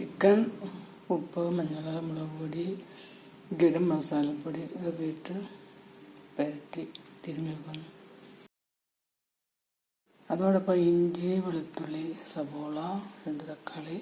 Chicken ഉപ്പ് മഞ്ഞൾ മുളക് പൊടി ഗരം മസാലപ്പൊടി ഇതൊക്കെ ഇട്ട് പരട്ടി തിരുമ്മി വെക്കുന്നു അതോടൊപ്പം ഇഞ്ചി വെളുത്തുള്ളി സബോള രണ്ട് തക്കാളി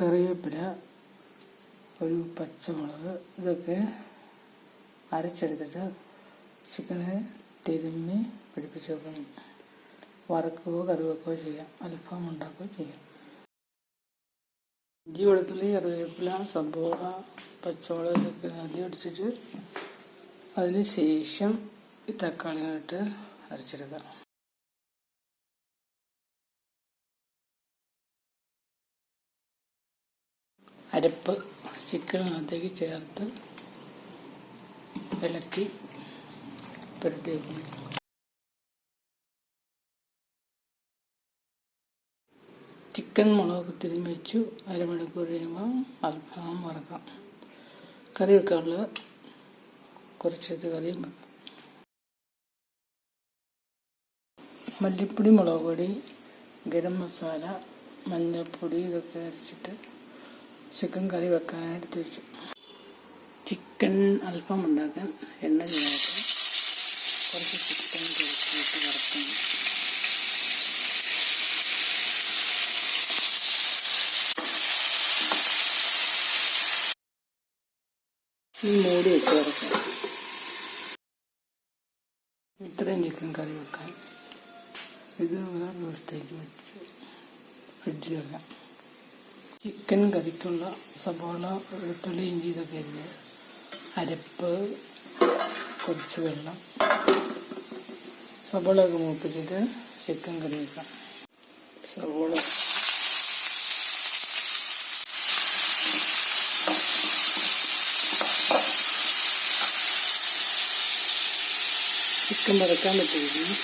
കറിവേപ്പില ഒരു പച്ചമുളക് ഇതൊക്കെ അരച്ചെടുത്തിട്ട് ചിക്കനെ തിരുമ്മി പിടിപ്പിച്ച് വെക്കുന്നു വറക്കുകയോ കറിവെക്കുകയോ ചെയ്യാം. അല്പം ഉണ്ടാക്കുകയോ ചെയ്യാം. ഇഞ്ചി വെളുത്തുള്ളി കറിവേപ്പില സബോള പച്ചമുളക് ഇതൊക്കെ ആദ്യം അടിച്ചിട്ട് അതിന് ശേഷം ഈ തക്കാളി ഇട്ട് അരച്ചെടുക്കാം അരപ്പ് ചിക്കനകത്തേക്ക് ചേർത്ത് ഇളക്കി പുരട്ടി വെക്കുന്നു ചിക്കൻ മുളക് തിരുമ്മി വെച്ചു. അരമണിക്കൂർ കഴിയുമ്പോൾ അൽഫാം വറക്കാം. കറി വെക്കാനുള്ള കുറച്ചത് കറിയും മല്ലിപ്പൊടി മുളക് പൊടി ഗരം മസാല മഞ്ഞൾപ്പൊടി ഇതൊക്കെ അരച്ചിട്ട് ചിക്കൻ കറി വെക്കാനായിട്ട് വെച്ചു. ചിക്കൻ അല്പം ഉണ്ടാക്കാൻ എണ്ണ ചൂടാക്കാൻ കുറച്ച് ചിക്കൻ പൊരിച്ചിട്ട് വറക്കുന്നു മൂടി വെച്ച് ഇറക്കാം ഇത്രയും ചിക്കൻ കറി വെക്കാൻ. ഇത് വേറെ ദിവസത്തേക്ക് ഫ്രിഡ്ജിൽ വെക്കാം. ചിക്കൻ കറിക്കുള്ള സബോള വെളുത്തുള്ളി ഇഞ്ചി ഇതൊക്കെ അരിഞ്ഞ് അരപ്പ് കുറച്ച് വെള്ളം. സബോളയൊക്കെ മൂപ്പിച്ചിട്ട് ചിക്കൻ കറി വെക്കാം. സബോള ചിക്കൻ വറക്കാൻ പറ്റിയിരുന്നു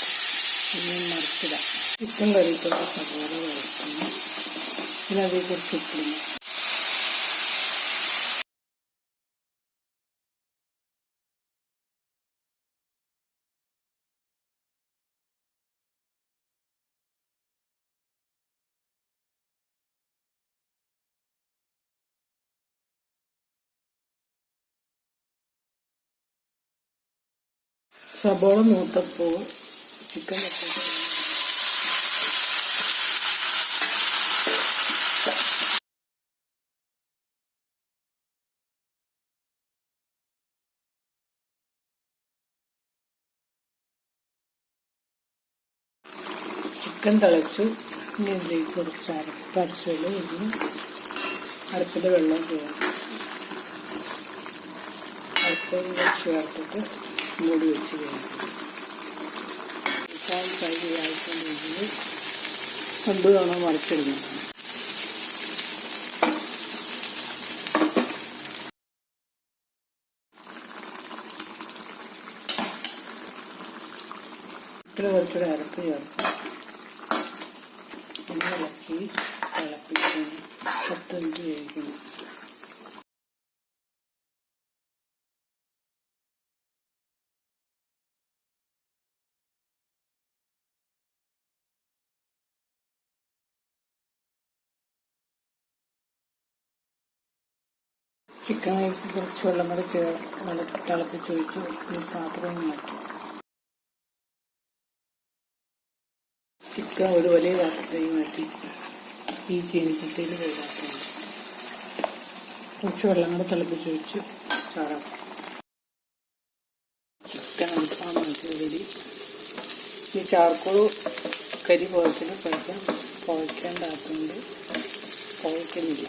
ഇനി മറിച്ചിടാം ചിക്കൻ കറിയിട്ടുള്ള സവാള വറക്കുന്നു പിന്നെ അതേ കുറച്ച് സബോള മൂത്തപ്പോൾ ചിക്കൻ ചിക്കൻ തിളച്ചു. ഇനി കുറച്ച് അരപ്പരച്ചത് ഇനി അരപ്പിൽ വെള്ളം ചെയ്യാം അരപ്പിൽ ചേർത്തിട്ട് മൂടി വെച്ച് വേവിക്കും ഇപ്പോൾ കൈ ആയിക്കൊണ്ടിരിക്കുന്നത് രണ്ട് തവണ മറിച്ചിടുന്നു ഇത്ര കുറച്ചുകൂടെ അരപ്പ് ചേർക്കും ഇളക്കി തിളപ്പിക്കണം പത്ത് മിനിറ്റ് ചിക്കനിലേക്ക് കുറച്ച് വെള്ളം കൂടെ ചേർത്ത് തിളപ്പിച്ച് ഒഴിച്ച് ഈ പാത്രം മാറ്റി. ചിക്കൻ ഒരു വലിയ പാത്രത്തേക്ക് മാറ്റി. ഈ ചീനിച്ചട്ടിയിൽ വേണ്ടി കുറച്ച് വെള്ളം കൂടെ തിളപ്പിച്ച് ഒഴിച്ച് ചാറാം ചിക്കൻ അൽപ്പം മാറ്റി ഈ ചാർക്കോൾ കരി പുകച്ചിൽ കഴിക്കാൻ പുകയ്ക്കേണ്ടാത്തതുകൊണ്ട് പുകയ്ക്കുന്നില്ല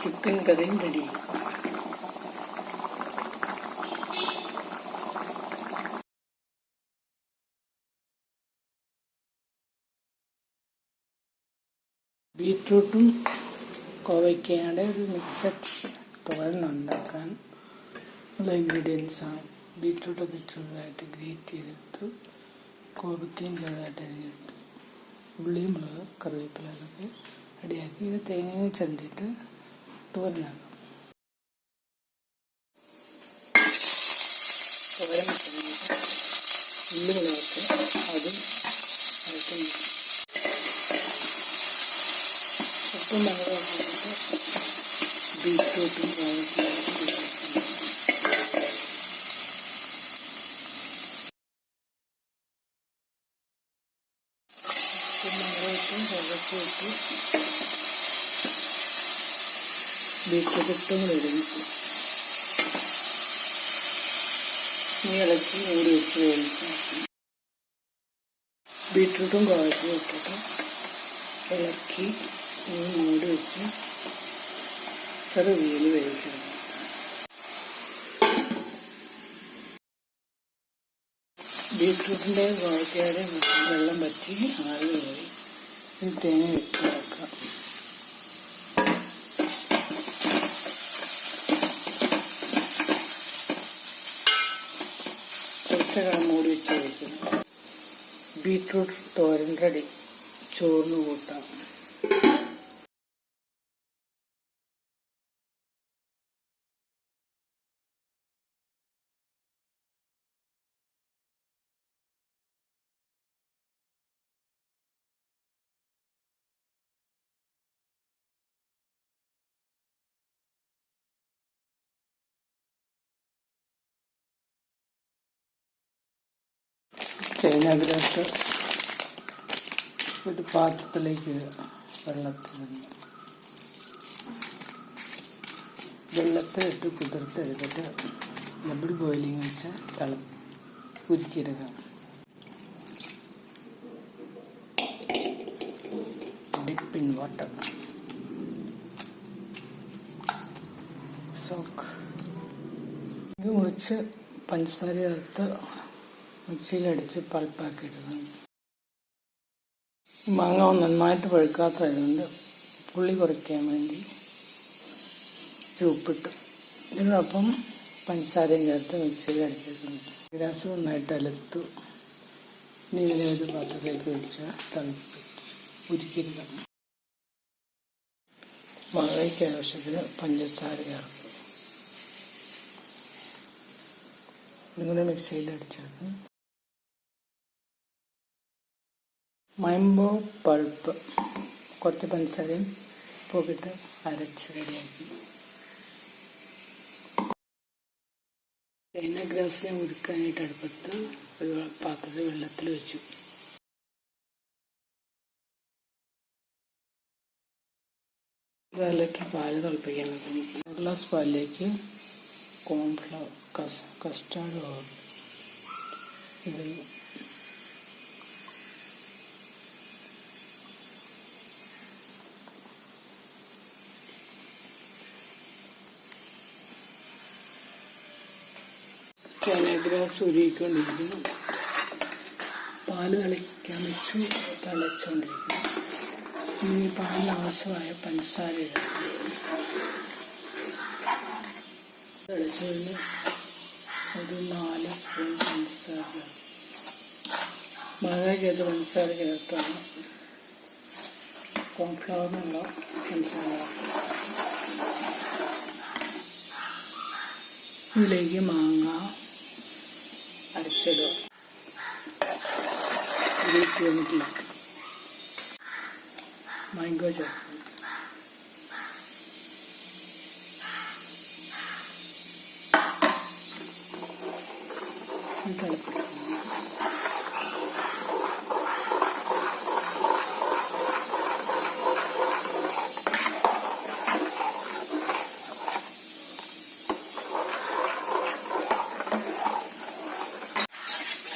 ചിക്കൻ കറിയും റെഡി ബീട്രൂട്ടും കോവയ്ക്കയുടെ ഒരു മിക്സഡ് തോരൻ ഉണ്ടാക്കാൻ ഉള്ള ഇൻഗ്രീഡിയൻസ് ആണ് ബീറ്റ്റൂട്ടൊക്കെ ചെറുതായിട്ട് ഗ്രേറ്റ് ചെയ്തെടുത്ത് കോവയ്ക്കയും ചെറുതായിട്ട് അരിഞ്ഞെടുത്ത് ഉള്ളി മുളക് കറിവേപ്പില അതൊക്കെ റെഡിയാക്കി ഇത് തേങ്ങ ചിരണ്ടിയിട്ട് തോരനാക്കാം തോരൻ വെച്ചിട്ട് ഉള്ളി മുളകൊക്കെ അതും അരക്കുന്നു ഉപ്പും ഇട്ടിട്ട് ബീറ്റ്റൂട്ടും ഉപ്പും മുളകും ഇട്ട് ബീറ്റ്റൂട്ട് ഇട്ടും കൂടെ ഇടുന്നു ഇനി ഇളക്കി മൂടി വെച്ച് വേവിക്കാം. ബീറ്റ്റൂട്ടും കോവയ്ക്കും ഇട്ടിട്ട് ഇളക്കി മൂടി വെച്ച് ചെറുതീയിൽ വേവിക്കണം ബീറ്റ്റൂട്ടിന്റെ കോവയ്ക്കയുടെ വെള്ളം പറ്റി ആവി തേങ്ങ ഇട്ട് ഇളക്കാം. കിടന്ന് മൂടി വെച്ച് കഴിക്കുന്നു ബീട്രൂട്ട് തോരൻ റെഡി. ചോറിന് കൂട്ടാം. തേങ്ങാഗ്രഹത്ത് ഒരു പാത്രത്തിലേക്ക് വെള്ളത്തിൽ വെള്ളത്തിൽ ഇട്ട് കുതിർത്തെടുത്തിട്ട് ഡബിൾ ബോയിലിംഗ് വെച്ച് തള ഉരുക്കിയെടുക്കാം ഡിപ്പ് വാട്ടർ സോക്ക് ഇത് മുറിച്ച് പഞ്ചസാര ചേർത്ത് മിക്സിയിലടിച്ച് പൾപ്പാക്കിയിടുന്നു മാങ്ങ നന്നായിട്ട് പഴുക്കാത്തതുകൊണ്ട് പുളി കുറയ്ക്കാൻ വേണ്ടി ചൂപ്പിട്ടു ഇതിനൊപ്പം പഞ്ചസാരയും ചേർത്ത് മിക്സിയിൽ അടിച്ചിട്ടുണ്ട് ഗ്രാസ് നന്നായിട്ട് അലത്തു. ഇനി ഒരു പാത്രത്തിലേക്ക് വെച്ച് തണുപ്പിട്ട് ഉരുക്കിയെടുക്കണം മാങ്ങയ്ക്ക് ആവശ്യത്തിന് പഞ്ചസാര ചേർക്കും നിങ്ങളുടെ മിക്സിയിൽ അടിച്ചെടുക്കും മൈംബോ പൾപ്പ്. കുറച്ച് പഞ്ചസാരയും പോക്കിട്ട് അരച്ച് റെഡിയാക്കി. തേങ്ങ ഗ്രാസിനെ ഉരുക്കാനായിട്ട് അടുപ്പത്ത് ഒരു പാത്രത്തിൽ വെള്ളത്തിൽ വെച്ചു. അതിലേക്ക് പാൽ തിളപ്പിക്കാൻ ഒരു ഗ്ലാസ് പാലിലേക്ക് കോൺഫ്ലവർ കസ് കസ്റ്റാർഡ് ഓയിൽ. ഇടുന്നു ചേനഗ്രാസ് ഉരുകിക്കൊണ്ടിരിക്കുന്നു പാൽ തിളയ്ക്കാൻ വെച്ചു തിളച്ചുകൊണ്ടിരിക്കുന്നു ഇനി പാലിന് ആവശ്യമായ പഞ്ചസാര തിളച്ചു കഴിഞ്ഞ് ഒരു നാല് സ്പൂൺ പഞ്ചസാര മാങ്ങയ്ക്കകത്ത് പഞ്ചസാര ചേർത്താണ്. കോൺഫ്ലവറിനുള്ള പഞ്ചസാര ഇതിലേക്ക് മാങ്ങ അരച്ചിടുക ഇതിലേക്ക് വന്നിട്ട് മാംഗോ ചേർക്കും തിളപ്പിക്കും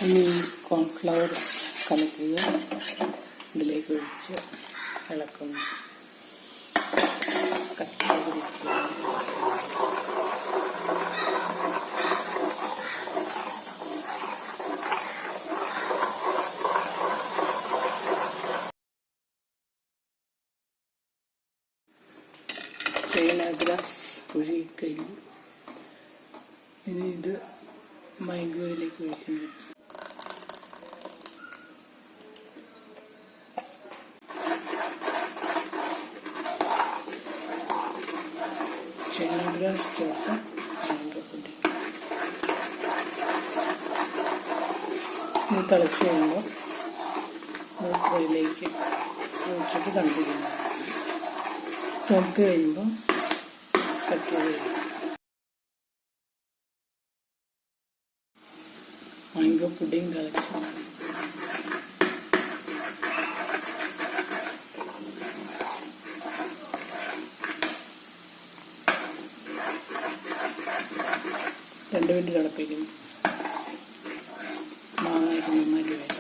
ഇനി കോൺഫ്ലവർ കലക്കുക ഇതിലേക്ക് ഒഴിച്ച് ഇളക്കുന്നു കട്ടിയാതിരിക്കുക കഴിഞ്ഞു. ഇനി ഇത് മാംഗോയിലേക്ക് ഒഴിക്കുന്നു. ചൈന ഗ്രാസ് ചേർത്ത് മാംഗോ പൊടി ഇത് തിളച്ച് കഴിയുമ്പോൾ മൂത്രയിലേക്ക് ഒഴിച്ചിട്ട് തണുപ്പിക്കുന്നു തണുത്ത് കഴിയുമ്പോൾ കഴിയും മാംഗോ പുഡിങ് തിളച്ച് രണ്ട് മിനിറ്റ് തിളപ്പിക്കുന്നു മാങ്ങയൊക്കെ നന്നായിട്ട് വേണം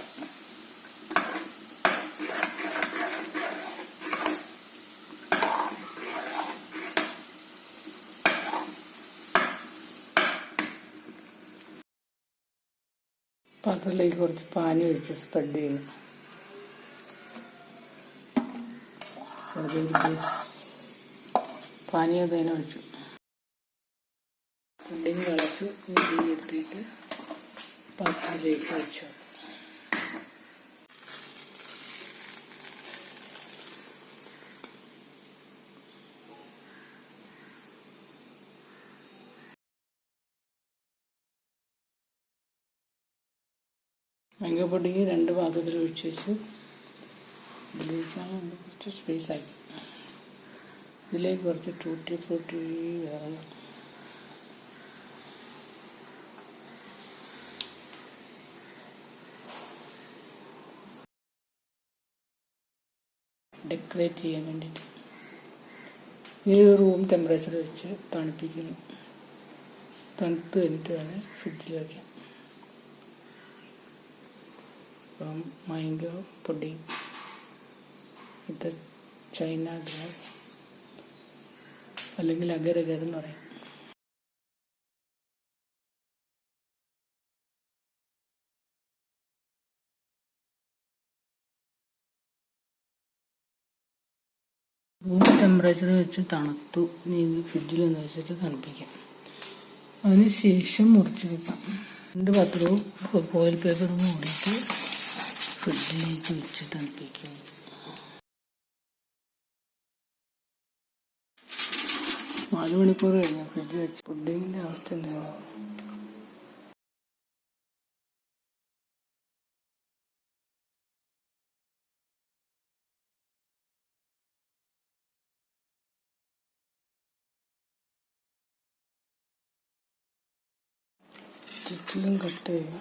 പാത്രത്തിലേക്ക് കുറച്ച് പാനി ഒഴിച്ച് സ്പ്രെഡ് ചെയ്യുന്നു പാനി അതിനെ ഒഴിച്ചു. പുഡിങ് കളച്ചു എടുത്തിട്ട് പാത്രത്തിലേക്ക് ഒഴിച്ചു. പുഡിങ് രണ്ട് പാത്രത്തിൽ ഒഴിച്ച് വെച്ച് ഉപയോഗിക്കാൻ കുറച്ച് സ്പേസ് ആക്കി ഇതിലേക്ക് കുറച്ച് ടൂട്ടി ഫ്രൂട്ടി വേറെ ഡെക്കറേറ്റ് ചെയ്യാൻ വേണ്ടിയിട്ട് ഈ റൂം ടെമ്പറേച്ചർ വെച്ച് തണുപ്പിക്കുന്നു തണുത്ത് കഴിഞ്ഞിട്ട് വേണേൽ ഫ്രിഡ്ജിൽ വയ്ക്കാം അപ്പം pudding with ഇത് china grass അല്ലെങ്കിൽ അഗരഗർ എന്ന് പറയും. റൂം ടെമ്പറേച്ചർ വെച്ച് തണുത്തു. ഇനി ഫ്രിഡ്ജിൽ ഒന്ന് വെച്ചിട്ട് തണുപ്പിക്കാം. അതിന് ശേഷം മുറിച്ച് വെക്കാം രണ്ട് പത്രവും ഫോയിൽ പേപ്പറും മൂടിയിട്ട് ഫ്രിഡ്ജിലേക്ക് വെച്ച് തണുപ്പിക്കും നാല് മണിക്കൂർ കഴിഞ്ഞു. ഫ്രിഡ്ജിൽ വെച്ച്. അവസ്ഥ എന്താണ് ചുറ്റിലും കട്ട് ചെയ്യുക